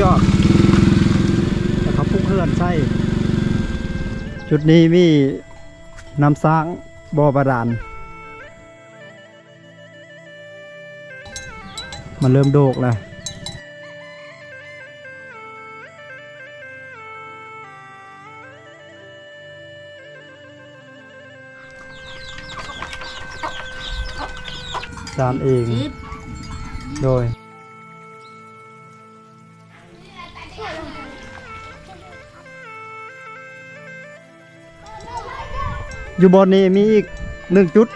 ยอดแล้วเขาพุ่งเฮือนใช่จุดนี้มีน้ำสร้างบ่อบาดาลมันเริ่มโดกแล้วจานเอง โดย อยู่บนนี้มีอีกหนึ่งจุด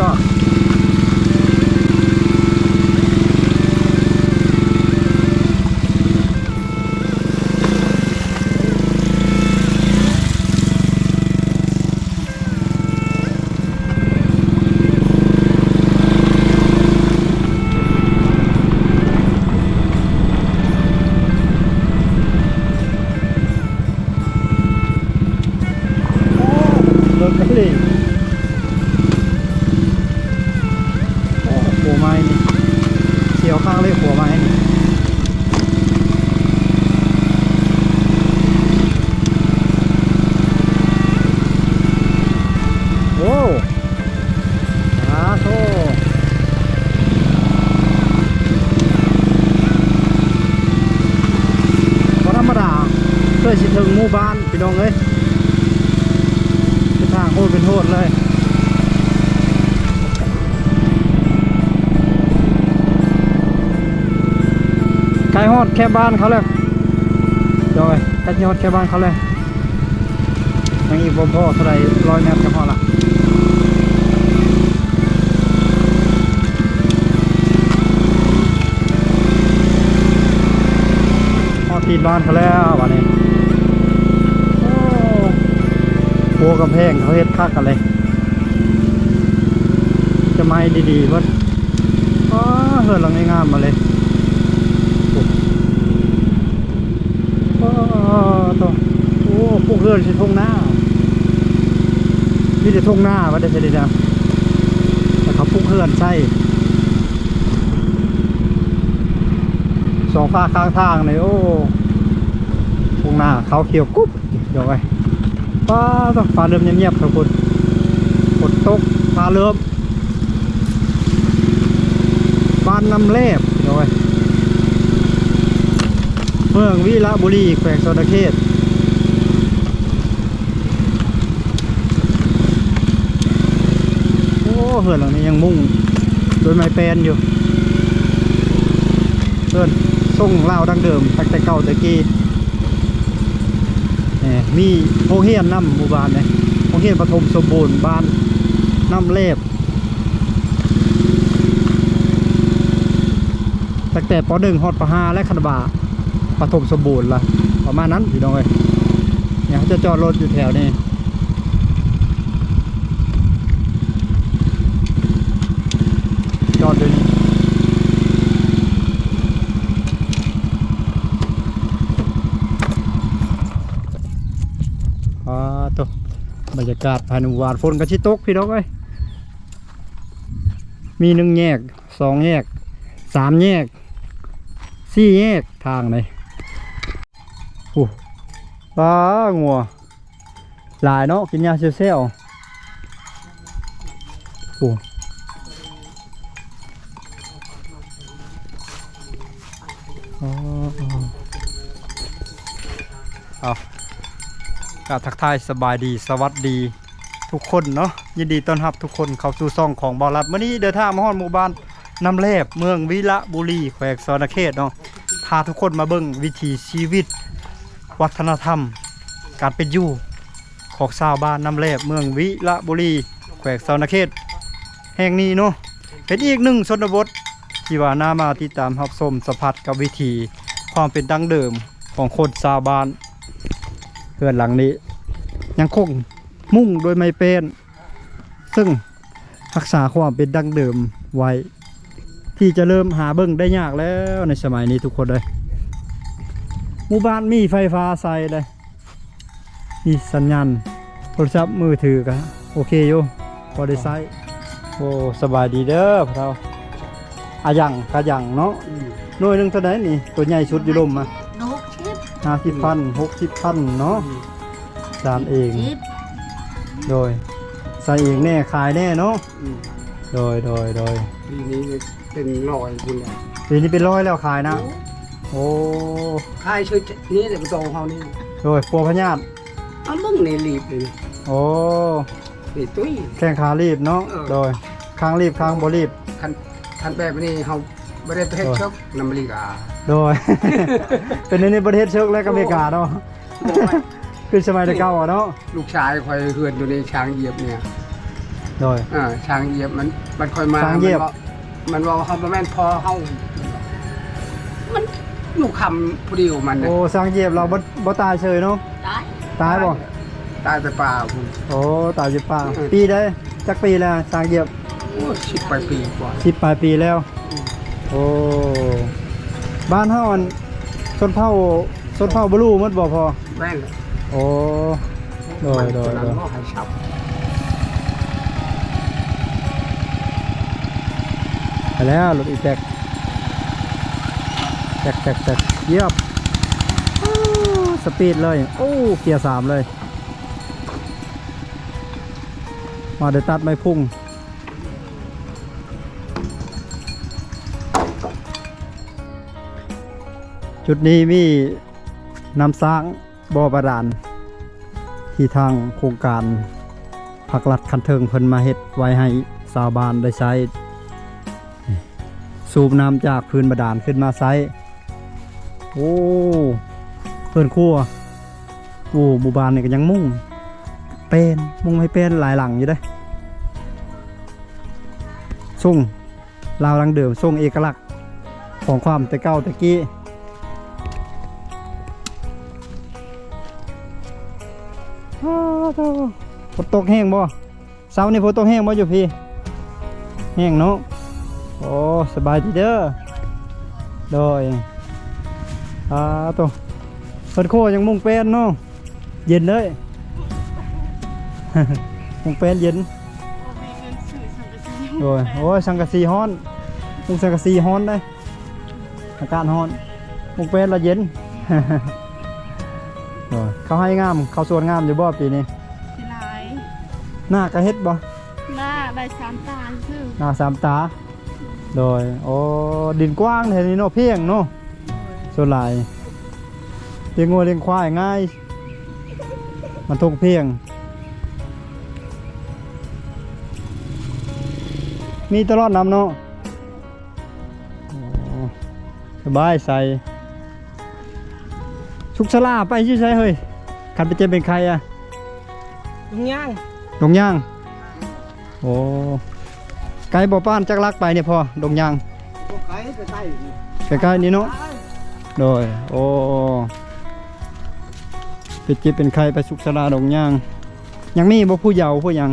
ย ข้างเลยหัวไม้นี่โอ้สาธุก็ธรรมดาเพื่อสิถึงหมู่บ้านพี่น้องเอ้ยทางโคตรเป็นโทษเลย ลฮอดแค่บ้านเขาเลยจอยไกลฮอดแค่บ้านเขาเลยยังอีกบ่พอเท่าไหรร้อยเมตรก็พอละฮอดตีนบ้านเขาแล้ววันนี้โอ้โหกำแพงเขาเฮ็ดคักกันเลย จะไม้ดีๆเพิ่นอ๋อเฮือนหลังงามๆมาเลยโอ้ตัว โอ้พวกเฮือนสิทงหน้ามีแต่ทงหน้าว่าได้สิได้จ้ะแต่เขาพวกเฮือนใช่สองฟ้าข้างทางเลยโอ้ทงหน้าเขาเขียวกุ๊บเดี๋ยวไว้ป้าต้องฟ้าเริ่มเงียบๆครับคุณฝนตกฟ้าเริ่มบ้านน้ำเล็บโดยเมืองวิระบุรีแขวงสนเขตโอ้ เหือนหลังนี้ยังมุ่งโดยไม้แปลนอยู่เพื่อนส่งเล่าดังเดิมตั้งแต่เก่าแต่กี้มมีโรงเรียนน้ำหมู่บ้านเนี่ยโรงเรียนปฐมสมบูรณ์บ้านน้ำเล็บตั้งแต่ป .1 ฮอดป .5 และคันบาปฐมสมบูรณ์ละประมาณนั้นพี่น้องเอ้ยเนี่ยเขาจะจอดรถอยู่แถวนี้ อดอยู่นี่อ่าตัวบรรยากาศภายในหมู่บ้านฝนกระชิตกพี่น้องเอ้ยมีหนึ่งแยกสองแยกสามแยกสี่แยกทางเลยโอ้ปลางัวหลายเนาะกินยาเซลเซลโอ้อเอา กาทักทายสบายดีสวัสดีทุกคนเนาะยินดีต้อนรับทุกคนเข้าสู่ซ่องของบอลัดเมื่อนี้เดินทางมาฮอดหมู่บ้านน้ำแลบเมืองวิระบุรีแขวงสอนเขตเนาะพาทุกคนมาเบิ่งวิถีชีวิต วัฒนธรรม การเป็นอยู่ของชาวบ้านน้ำแลบเมืองวิระบุรีแขวงสอนเขต แห่งนี้เนาะเป็นอีกหนึ่งชนบทที่ว่าน่ามาติดตามรับชมสัมผัสกับวิถีความเป็นดั้งเดิมของคนชาวบ้าน เพื่อนหลังนี้ ยังคงมุ่งโดยไม้เป็น ซึ่งรักษาความเป็นดั้งเดิมไว้ ที่จะเริ่มหาเบิ่งได้ยากแล้วในสมัยนี้ทุกคนเลยหมู่บ้านมีไฟฟ้าใส่เลยมีสัญญาณโทรศัพท์มือถือกันโอเคอยู่พอได้ใช้โอ้สบายดีเด้อพวกเราอายังกะยังเนาะหน่วยหนึ่งเท่าไหร่นี่ ตัวใหญ่สุดอยู่ลมอะนกชิบ ห้าสิบพันหกสิบพันเนาะสามเองชิบโดย ใส่เองแน่ขายแน่เนาะอืมโดยโดยโดยปีนี้เป็นรอยบุญเนี่ยปีนี้เป็นร้อยแล้วขายนะ โอ้ค่ายช่วยนี่แต่โตเขานี่โดยปัวพญาตเอามึงในรีบเลยโอ้นี่ตุ้ยแข้งขารีบเนาะเออโดยข้างรีบข้างบ่รีบคันคันแบบนี้เขา ไม่ได้ไปเฮ็ดชกนำริกาโดย เป็นในประเทศเชิกและก็อเมริกาเนาะบอกว่าคือสมัยแต่เก่าอะเนาะลูกชายคอยเฮือนอยู่ในช้างเหยียบเนี่ยโดย อ่าช้างเหยียบมันมันคอยมาช้างเหยียบ มันว่ามันว่าเขาบ่แม่นพอเขามันอยู่คำผู้เดียวมันน่ะโอ้สร้างเหยียบเราบ่บ่ตายเฉยเนาะตายตายบ่ตายแต่ป่าคุณโอ้ตายอยู่ป่าอืม ปีได้จักปีแล้วสร้างเหยียบโอ้ชิบไปปีกว่า สิบปลายปีแล้ว โอ้บ้านเฮาอันชนเผ่าชนเผ่าบ่รู้หมดบ่พอแม่นเลยโอ้โดยโดยมันโดยก็ให้ฉับไปแล้วรถอีแจ็คแจ็คแจ็คแจ็คเยียบอ้าวสปีดเลย โอ้เกียร์สามเลย มาเดี๋ยวตัดไม่พุ่ง จุดนี้มีน้ำสร้างบ่อบาดาลที่ทางโครงการผักลัดคันเทิงเพิ่นมาเฮ็ดไว้ให้ชาวบ้านได้ใช้ สูบน้ำจากพื้นบาดาลขึ้นมาไซส์โอ้เพื่นครัวโอ้หมู่บ้านนี่ก็ยังมุ่ง เป็นมุ่งให้เป็นหลายหลังอยู่เด้ยส่งลาวลังเดิมส่งเอกลักษณ์ของความแต่เก่าแต่กี้ ฝนตกแห้งบ่เสาร์นี่ฝนตกแห้งบ่อยู่พี่แแห้งเนาะโอ้สบายดีเด้อโดยอ่าตัวเพิ่นโคยังมุ่งเป็นเนาะเย็นเลยมุ่งเป็นเย็นโดยโอ้ยสังกะสีฮ้อนมุ่งสังกะสีฮ้อนได้อากาศฮ้อนมุ่งเป็นละเย็นโดยเขาให้งาม เขาสวนงามอยู่บ่ปีนี้สิหลาย หน้ากระเฮ็ดบ่หน้าได้สามตาซื่อหน้าสามตา โดยโอ้ดินกว้างแถวนี้เนาะเพียงเนาะส่วนหลายเลี้ยงงัวเลี้ยงควายง่าย มันทงเพียง มีตลอดน้ำเนาะโอ้สบายใส่ชุกสลาไปชื่อใช่เฮ้ยขันไปเจอเป็นใครอะย่าง ดงย่างโอ้ไกลบ่ป้านจักลักไปเนี่ยพอดงย่างพวกไก่ไปใต้ใกล้ๆนี้เนาะโดยโอ้เป็นจิตเป็นใครไปสุขสลาดงย่าง ยังมีบ่ผู้เยาว์ผู้หยัง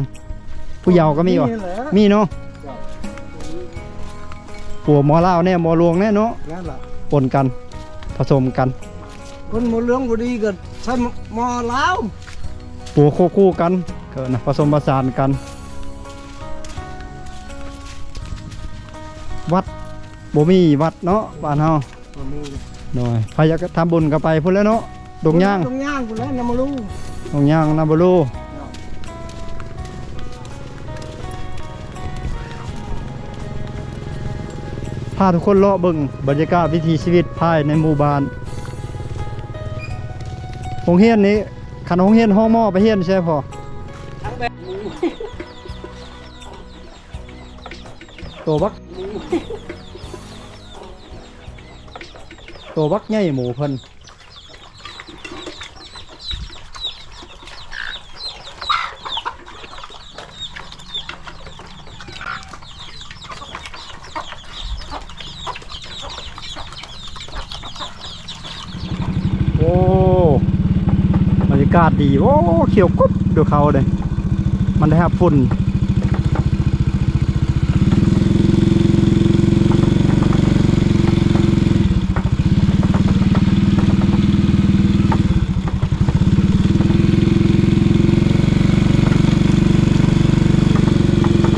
ผู้เยาว์ก็มีบ่มีเนาะปัวหมอลาวแน่หมอหลวงแน่เนาะนั่นล่ะปนกันผสมกันคนหมดเรื่องบ่ดีก็ใช้หมอลาวปัวคู่คู่กันเกิดนะผสมผสานกัน วัดบ่มีวัดเนาะบ้านเฮาบ่มีหน่อยใครอยากทำบุญก็ไปพุ่นแล้วเนาะดงย่างดงย่างพุ่นแล้วนำมาลูดงย่างนาบรูพาทุกคนเลาะเบิ่งบรรยากาศวิถีชีวิตภายในหมู่บ้านโรงเรียนนี้ขันโรงเรียนห้องหม้อไปเรียนใช่พอ ตัวบัก ตัวบักใหญ่หมูเพิ่นโอ้บรรยากาศดี โอ้ เขียวกุ๊บดูเขาเลย มันได้รับฝุ่น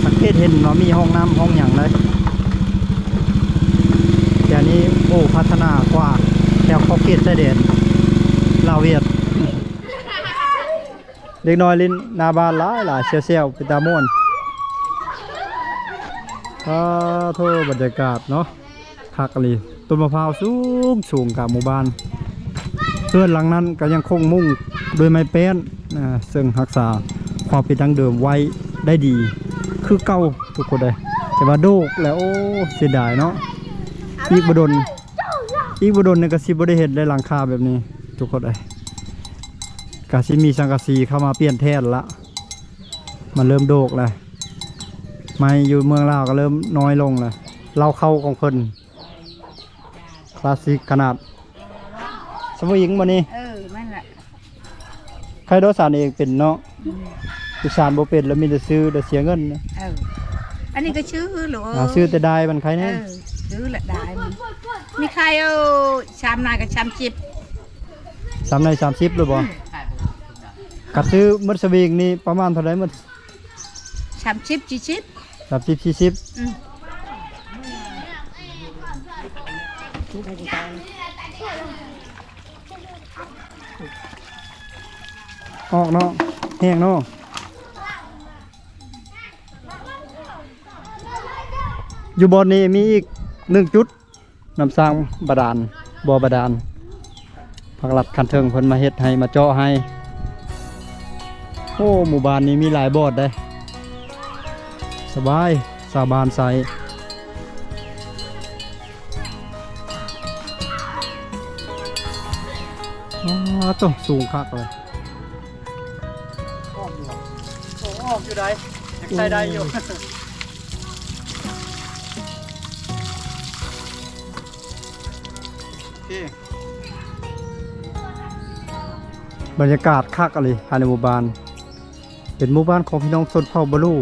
สังเกตเห้องน้ำห้องอย่างเลยแต่นี้โอ้พัฒนากว่าแถวขอบเขตชายแดนลาวเวียดเด็กน้อยลินนาบานหลายหลายเซียวเซียวๆเป็นตาม่วนอ่าโทบรรยากาศเนาะคักอะลีต้นมะพร้าวสูงสูงกับหมู่บ้านเพื่อนหลังนั้นก็ยังคงมุ่งโดยไม้แป้นซึ่งรักษาความเป็นดังเดิมไว้ได้ดี คือเก่าทุกคนเลยแต่ว่าโดกแล้วโอ้เสียดายเนาะอีกบดนอีกบดนเนี่ยก็สิบ่ได้เห็นได้หลังคาแบบนี้ ทุกคนเลยกาสิมีสังกะสีเข้ามาเปลี่ยนแทนละมันเริ่มโดกแล้วไม่อยู่เมืองลาวก็เริ่มน้อยลงแล้วเราเข้าของเพิ่นคลาสสิกขนาดสมุหญิงมานี่เออนั่นแหละใครโดยสารเองเป็นเนาะ ผู้สารบ่เป็นแล้วมีแต่ซื้อแต่เสียเงินนะเอออันนี้ก็ชื่อหรือหาซื้อแต่ได้มันใครเอแน่อชื่อแหละได้มันมีใครเอาชามนายกับชามจิบสามในสามสิบเลยบ่กัดซื้อมัดสวิงนี่ประมาณเท่าไหร่มัดชามจิบจีจิบสามสิบสี่สิบอืมออกเนาะแห้งเนาะ อยู่บนนี้มีอีกหนึ่งจุดน้ำสร้างบาดาลบ่อบาดาลพักหลัดคันเทิงเพิ่นมาเฮ็ดให้มาเจาะให้ โอ้หมู่บ้านนี้มีหลายบอดได้ สบายสาบานใสอ๋อต้องสูงคักเลยออกอยู่ออกอยู่ได้ยังใส่ได้อยู่ บรรยากาศคักอะไรภายในหมู่บ้าน เป็นหมู่บ้านของพี่น้องชนเผ่าบาลู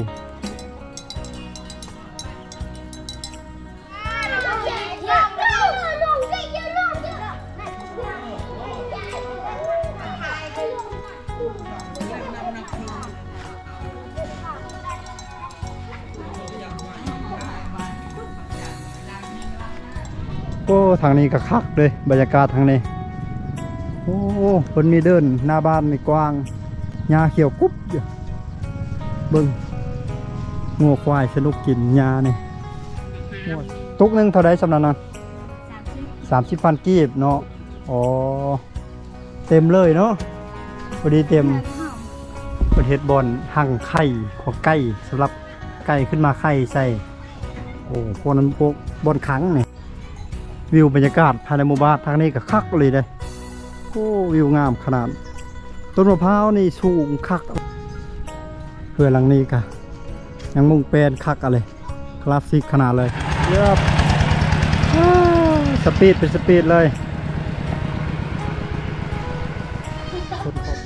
โอ้ทางนี้ก็คักเลยบรรยากาศทางนี้ โอ้คนมีเดินหน้าบ้านมีกว้างหญ้าเขียวกุ๊บอยู่เบิ่งงัวควายสนุกกินหญ้านี่ตุกหนึงเท่าไรสำนักนั้นสามสิบพันกีบเนาะอ๋อเต็มเลยเนาะพอดีเต็มประเทศบอลหั่งไข่ของไก่สำหรับไก่ขึ้นมาไข่ใส่โอ้พวกนั้นพวกบอนขังนี่ วิวบรรยากาศภายในหมู่บ้านทางนี้ก็คักเลยเด้โอ้วิวงามขนาด ต้นมะพร้าวนี่สูงคักเพื่อหลังนี้กะยังมุ่งเป็นคักอะไรคลาสสิกขนาดเลยเยียบอ้าวสปีดเป็นสปีดเลย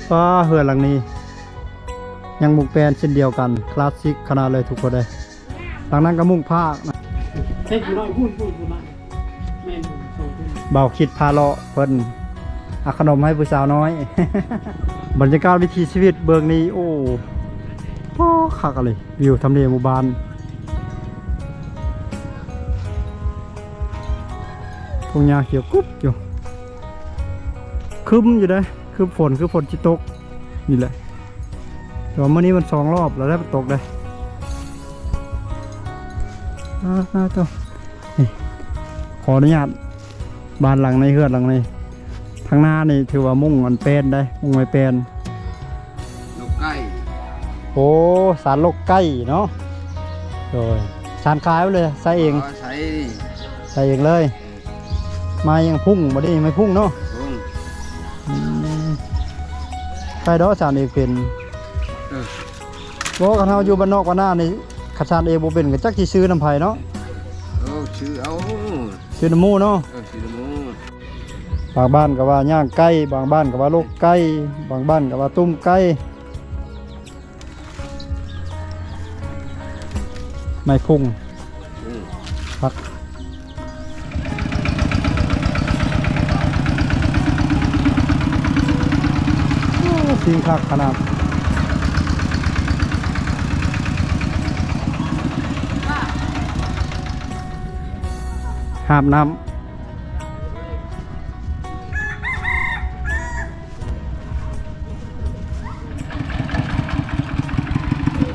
ฟ้าเฮือหลังนี้ ยังมุ่งเป็นเช่นเดียวกัน คลาสสิกขนาดเลยทุกคนเลยหลังนั้นก็มุ่งภาคนะ แม่นอยู่โซขึ้นเบาคิดพาเลาะเพิ่นอาขนมให้ผู้สาวน้อย บรรยากาศวิถีชีวิตเบิงนี้ โอ้โอ้คักเลยวิวทำเลหมู่บ้านทุ่งหญ้าเขียวกุ๊บอยู่คึ้มอยู่เด้คือฝนคือฝนจิตกนี่แหละแต่ว่าเมื่อนี้มันสองรอบแล้วได้มันตกเลยอ่าจ้านี่ ขออนุญาตบ้านหลังในเฮือนหลังในทางหน้านี่ถือว่ามุ่งมันเป็นได้ มุ่งไม่เป็นนกไก่โอ้สารโลกไก่เนาะโดยสารขายไว้เลยใส่เองก็ใช้ใส่เองเลย มายังพุ่งมาได้ไม่พุ่งเนาะพุ่งอืมใครดอกสารเองเป็นเออบอกกันเฮาอยู่บ้านนอกบ้านหน้านี่ขัดสารเองบ่เป็นก็จักสิซื้อน้ำไผเนาะเออชื่อเอา ซื้อน้ำหมูเนาะเออชื่อหมูบางบ้านก็ว่าย่างไก่บางบ้านก็ว่าโลกไก่บางบ้านก็ว่าตุ้มไก่ไม่พุ่งอืมพักโอ้สีคักขนาด หาบน้ำ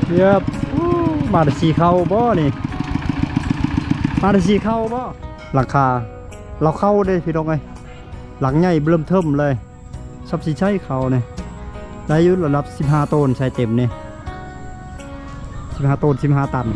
เยียบโอ้มาแต่สีเข้าบ่นี่มาได้สีเข้าบ่หลังคา เราเข้าได้พี่น้องไงหลังใหญ่เริ่มเทิมเลยซับสีใช้เขาเนี่ยได้อยุระดับ 15 ต้นใช้เต็มเนี่ย15 ต้น 15 ตัน